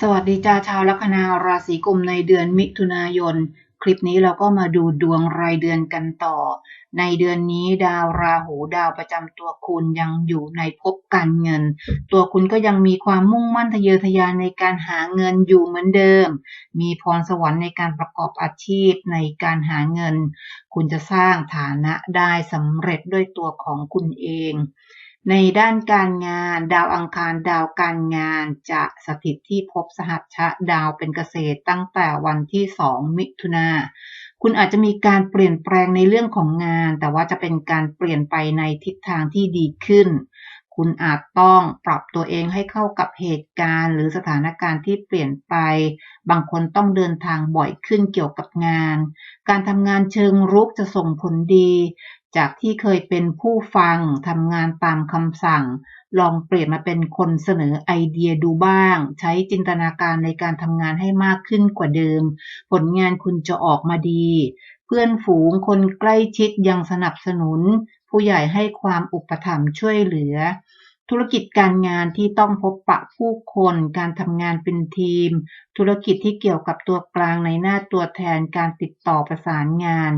สวัสดีจ้าชาวลัคนาราศีกุมในเดือนมิถุนายน คลิปนี้เราก็มาดูดวงรายเดือนกันต่อ ในเดือนนี้ดาวราหูดาวประจำตัวคุณยังอยู่ในภพการเงิน ตัวคุณก็ยังมีความมุ่งมั่นทะเยอทะยานในการหาเงินอยู่เหมือนเดิม มีพรสวรรค์ในการประกอบอาชีพในการหาเงิน คุณจะสร้างฐานะได้สำเร็จด้วยตัวของคุณเอง ในด้านการงาน ดาวอังคารดาวการงานจะสถิตที่ภพสหัชชะดาวเป็นเกษตรตั้งแต่วันที่ 2 มิถุนาคุณอาจจะมีการเปลี่ยนแปลงในเรื่องของงาน แต่ว่าจะเป็นการเปลี่ยนไปในทิศทางที่ดีขึ้น คุณอาจต้องปรับตัวเองให้เข้ากับเหตุการณ์ หรือสถานการณ์ที่เปลี่ยนไป บางคนต้องเดินทางบ่อยขึ้นเกี่ยวกับงาน การทำงานเชิงรุกจะส่งผลดี จากที่เคยเป็นผู้ฟังทำงานตามคำสั่ง ลองเปลี่ยนมาเป็นคนเสนอไอเดียดูบ้าง ใช้จินตนาการในการทำงานให้มากขึ้นกว่าเดิม ผลงานคุณจะออกมาดี เพื่อนฝูงคนใกล้ชิดยังสนับสนุน ผู้ใหญ่ให้ความอุปถัมภ์ช่วยเหลือ ธุรกิจการงานที่ต้องพบปะผู้คน การทำงานเป็นทีม ธุรกิจที่เกี่ยวกับตัวกลางในหน้าตัวแทน การติดต่อประสานงาน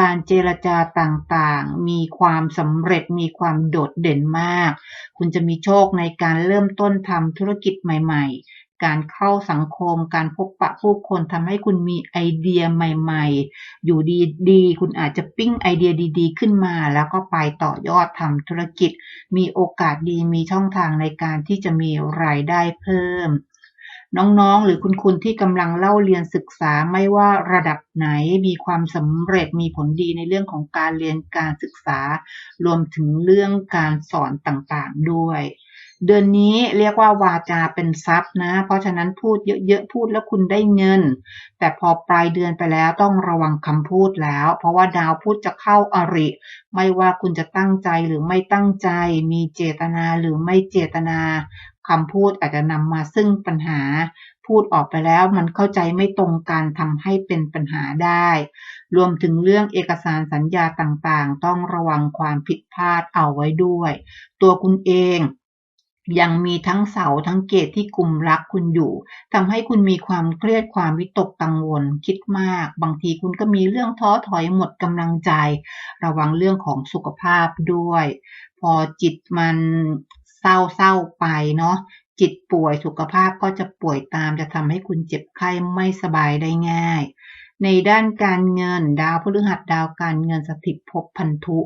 การเจรจาต่างๆ มีความสำเร็จ มีความโดดเด่นมาก คุณจะมีโชคในการเริ่มต้นทำธุรกิจใหม่ ๆ การเข้าสังคม การพบปะผู้คนทำให้คุณมีไอเดียใหม่ ๆ อยู่ดีๆ คุณอาจจะปิ้งไอเดียดี ๆ ขึ้นมา แล้วก็ไปต่อยอดทำธุรกิจ มีโอกาสดีมีช่องทางในการที่จะมีรายได้เพิ่มน้องๆ หรือคุณคุณที่กำลังเล่าเรียนศึกษาไม่ว่าระดับไหนมีความสำเร็จมีผลดีในเรื่องของการเรียนการศึกษา รวมถึงเรื่องการสอนต่างๆด้วย เดือนนี้เรียกว่าวาจาเป็นทรัพย์นะ เพราะฉะนั้นพูดเยอะๆพูดแล้วคุณได้เงิน แต่พอปลายเดือนไปแล้วต้องระวังคำพูดแล้ว เพราะว่าดาวพุธจะเข้าอริ ไม่ว่าคุณจะตั้งใจหรือไม่ตั้งใจ มีเจตนาหรือไม่เจตนาคำพูดอาจจะนำมาซึ่งปัญหา พูดออกไปแล้วมันเข้าใจไม่ตรงกันทำให้เป็นปัญหาได้ รวมถึงเรื่องเอกสารสัญญาต่างๆ ต้องระวังความผิดพลาดเอาไว้ด้วย ตัวคุณเอง ยังมีทั้งเสาทั้งเกตที่กลุ่มรักคุณอยู่ทำให้คุณมีความเครียดความวิตกกังวล คิดมาก บางทีคุณก็มีเรื่องท้อถอยหมดกำลังใจ ระวังเรื่องของสุขภาพด้วย พอจิตมันเศร้าๆไปเนาะจิตป่วยสุขภาพก็จะป่วยตามจะทำให้คุณเจ็บไข้ไม่สบายได้ง่าย ในด้านการเงิน ดาวพฤหัสดาวการเงินสถิตภพพันธุ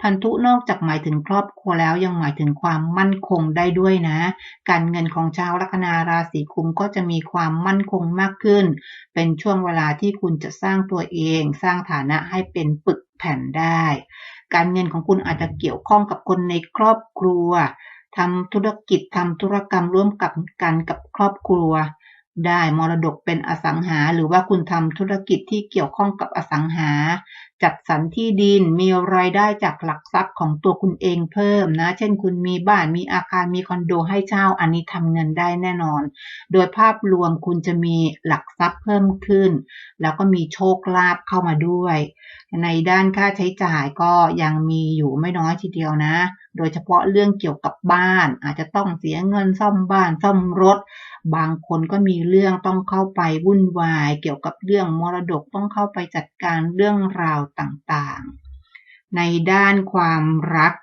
พันธุนอกจากหมายถึงครอบครัวแล้วยังหมายถึงความมั่นคงได้ด้วยนะ การเงินของชาวลัคนาราศีกุมก็จะมีความมั่นคงมากขึ้น เป็นช่วงเวลาที่คุณจะสร้างตัวเอง สร้างฐานะให้เป็นปึกแผ่นได้ การเงินของคุณอาจจะเกี่ยวข้องกับคนในครอบครัวทำธุรกิจทำธุรกรรมร่วมกับกันกับครอบครัว ได้มรดกเป็นอสังหา หรือว่าคุณทำธุรกิจที่เกี่ยวข้องกับอสังหา จัดสรรที่ดินมีรายได้จากหลักทรัพย์ของตัวคุณเองเพิ่มนะ เช่นคุณมีบ้านมีอาคารมีคอนโดให้เช่าอันนี้ทำเงินได้แน่นอน โดยภาพรวมคุณจะมีหลักทรัพย์เพิ่มขึ้น แล้วก็มีโชคลาภเข้ามาด้วย ในด้านค่าใช้จ่ายก็ยังมีอยู่ไม่น้อยทีเดียวนะโดยเฉพาะเรื่องเกี่ยวกับบ้าน อาจจะต้องเสียเงินซ่อมบ้านซ่อมรถ บางคนก็มีเรื่องต้องเข้าไปวุ่นวาย เกี่ยวกับเรื่องมรดกต้องเข้าไปจัดการเรื่องราวต่างๆ ในด้านความรัก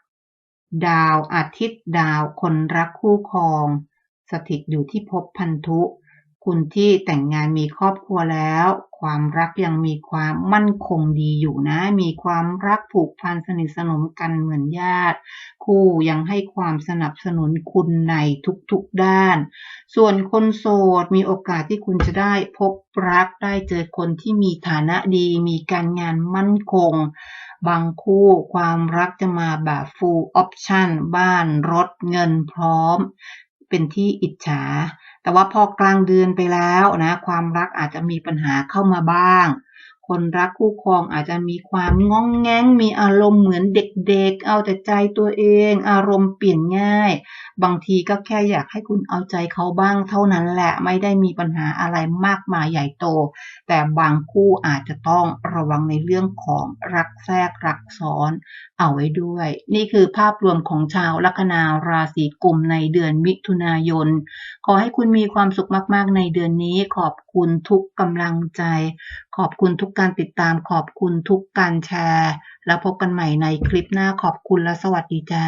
ดาวอาทิตย์ดาวคนรักคู่ครอง สถิตอยู่ที่ภพพันธุ คุณที่แต่งงานมีครอบครัวแล้ว ความรักยังมีความมั่นคงดีอยู่นะ มีความรักผูกพันสนิทสนมกันเหมือนญาติ คู่ยังให้ความสนับสนุนคุณในทุกๆด้าน ส่วนคนโสดมีโอกาสที่คุณจะได้พบรักได้เจอคนที่มีฐานะดี มีการงานมั่นคง บางคู่ความรักจะมาแบบ full option บ้านรถเงินพร้อม เป็นที่อิจฉา แต่ว่าพอกลางเดือนไปแล้วนะ ความรักอาจจะมีปัญหาเข้ามาบ้าง คนรักคู่ครองอาจจะมีความง้องแง้ง มีอารมณ์เหมือนเด็กๆ เอาแต่ใจตัวเอง อารมณ์เปลี่ยนง่าย บางทีก็แค่อยากให้คุณเอาใจเขาบ้างเท่านั้นแหละไม่ได้มีปัญหาอะไรมากมายใหญ่โต แต่บางคู่อาจจะต้องระวังในเรื่องของรักแทรกรักซ้อนเอาไว้ด้วย นี่คือภาพรวมของชาวลัคนาราศีกุมในเดือนมิถุนายน ขอให้คุณมีความสุขมากๆในเดือนนี้ขอบคุณทุกกำลังใจขอบคุณทุกการติดตาม ขอบคุณทุกการแชร์ แล้วพบกันใหม่ในคลิปหน้า ขอบคุณและสวัสดีจ้า